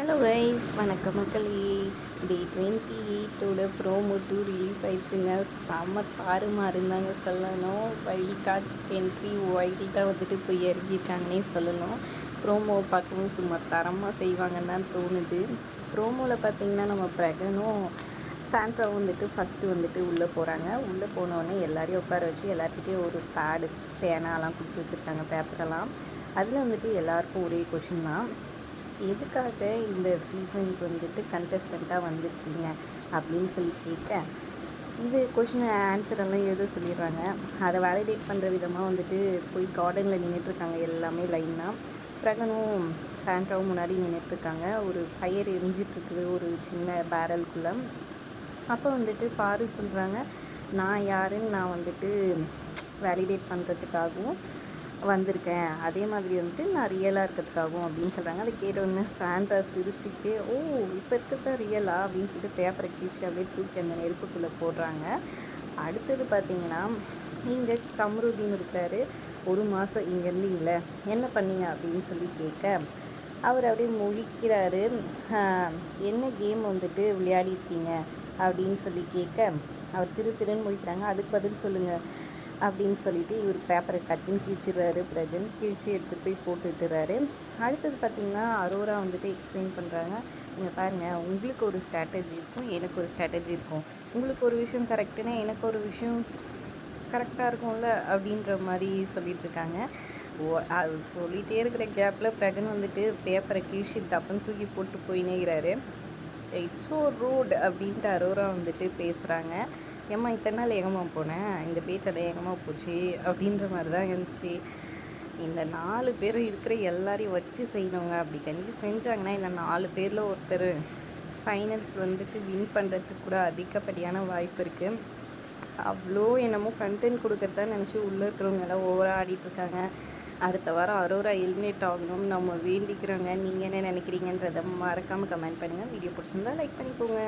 Hello guys வணக்கம் மக்களே. Day twenty எயிட்டோட ப்ரோமோ டூ ரிலீஸ் ஆயிடுச்சுங்க. செம்ம தாறுமாறு இருந்தாங்க சொல்லணும். வைல்ட் கார்ட் என்ட்ரி வைல்டாக வந்துட்டு போய் இறங்கியிருக்காங்கன்னே சொல்லணும். ப்ரோமோ பார்க்கவும் சும்மா தரமாக செய்வாங்கன்னு தான் தோணுது. ப்ரோமோவில் பார்த்தீங்கன்னா நம்ம பிரகனும் சாண்ட்ரா வந்துட்டு ஃபஸ்ட்டு வந்துட்டு உள்ளே போகிறாங்க உள்ளே போனோடனே எல்லாரையும் உட்கார வச்சு எல்லாருக்கிட்டேயும் ஒரு பேடு பேனாலாம் கொடுத்து வச்சுருக்காங்க பேப்பரெல்லாம் அதில் வந்துட்டு எல்லாருக்கும் ஒரே கொஷின் தான். எதுக்காக இந்த சீசனுக்கு வந்துட்டு கண்டஸ்டண்ட்டாக வந்திருக்கீங்க அப்படின்னு சொல்லி கேட்க இது கொஷின் ஆன்சர் எல்லாம் ஏதோ சொல்லிடுறாங்க. அதை வேலிடேட் பண்ணுற விதமாக வந்துட்டு போய் கார்டனில் நின்றுட்டுருக்காங்க எல்லாமே லைனாக பிரகனும் சாண்ட்ராவும் முன்னாடி நின்றுட்டுருக்காங்க ஒரு ஃபயர் எரிஞ்சிட்ருக்குது ஒரு சின்ன பேரலுக்குள்ளே அப்போ வந்துட்டு பாரு சொல்கிறாங்க நான் யாருன்னு நான் வந்துட்டு வேலிடேட் பண்ணுறதுக்காகவும் வந்திருக்கேன். அதே மாதிரி வந்துட்டு நான் ரியலாக இருக்கிறதுக்காகவும் அப்படின்னு சொல்கிறாங்க அதை கேட்டோடனே சாண்ட்ரா சிரிச்சுக்கிட்டே ஓ இப்போ இருக்கிறது ரியலா அப்படின்னு சொல்லிட்டு பேப்பரை கீழ்ச்சி அப்படியே தூக்கி அந்த நெருப்புக்குள்ளே போடுறாங்க. அடுத்தது பார்த்தீங்கன்னா இங்கே கம்ருதீன் இருக்கிறாரு. ஒரு மாதம் இங்கே இருந்தீங்களே என்ன பண்ணீங்க? அப்படின்னு சொல்லி கேட்க அவர் அப்படியே முழிக்கிறாரு. என்ன கேம் வந்துட்டு விளையாடிருக்கீங்க? அப்படின்னு சொல்லி கேட்க அவர் திரு திருன்னு முழிக்கிறாங்க. அதுக்கு பதில் சொல்லுங்கள் அப்படின்னு சொல்லிட்டு இவர் பேப்பரை டக்குன்னு கிழிச்சிடுறாரு. பிரஜன் கிழிச்சு எடுத்துகிட்டு போய் போட்டுட்டுறாரு அடுத்தது பார்த்திங்கன்னா அரோரா வந்துட்டு எக்ஸ்பிளைன் பண்ணுறாங்க நீங்கள் பாருங்கள் உங்களுக்கு ஒரு ஸ்ட்ராட்டஜி இருக்கும் எனக்கு ஒரு ஸ்ட்ராட்டஜி இருக்கும். உங்களுக்கு ஒரு விஷயம் கரெக்டுனா எனக்கு ஒரு விஷயம் கரெக்டாக இருக்கும்ல அப்படின்ற மாதிரி சொல்லிகிட்ருக்காங்க ஓ அது சொல்லிகிட்டே இருக்கிற கேப்பில் பிரகன் வந்துட்டு பேப்பரை கிழிச்சு தப்புன்னு தூக்கி போட்டு போயினேங்கிறாரு. இட்ஸ் ஓ ரோட் அப்படின்ட்டு அரோரா வந்துட்டு பேசுகிறாங்க ஏம்மா இத்தனை நாள் எங்கம்மா போனேன் இந்த பேச்செல்லாம் எங்கம்மா போச்சு அப்படின்ற மாதிரி தான் இருந்துச்சு. இந்த நாலு பேர் இருக்கிற எல்லாரையும் வச்சு செய்யணுங்க அப்படி கண்டிப்பாக செஞ்சாங்கன்னா இந்த நாலு பேரில் ஒருத்தர் ஃபைனல்ஸ் வந்துட்டு வின் பண்ணுறதுக்கு கூட அதிகப்படியான வாய்ப்பு இருக்குது அவ்வளோ என்னமோ கண்டென்ட் கொடுக்குறதா நினச்சி உள்ளே இருக்கிறவங்க எல்லாம் ஓவராக ஆடிட்டுருக்காங்க அடுத்த வாரம் அரோரா எலிமினேட் ஆகணும் நம்ம வேண்டிக்கிறோங்க நீங்கள் என்ன நினைக்கிறீங்கன்றதை மறக்காமல் கமெண்ட் பண்ணுங்கள் வீடியோ பிடிச்சிருந்தா லைக் பண்ணிக்கோங்க.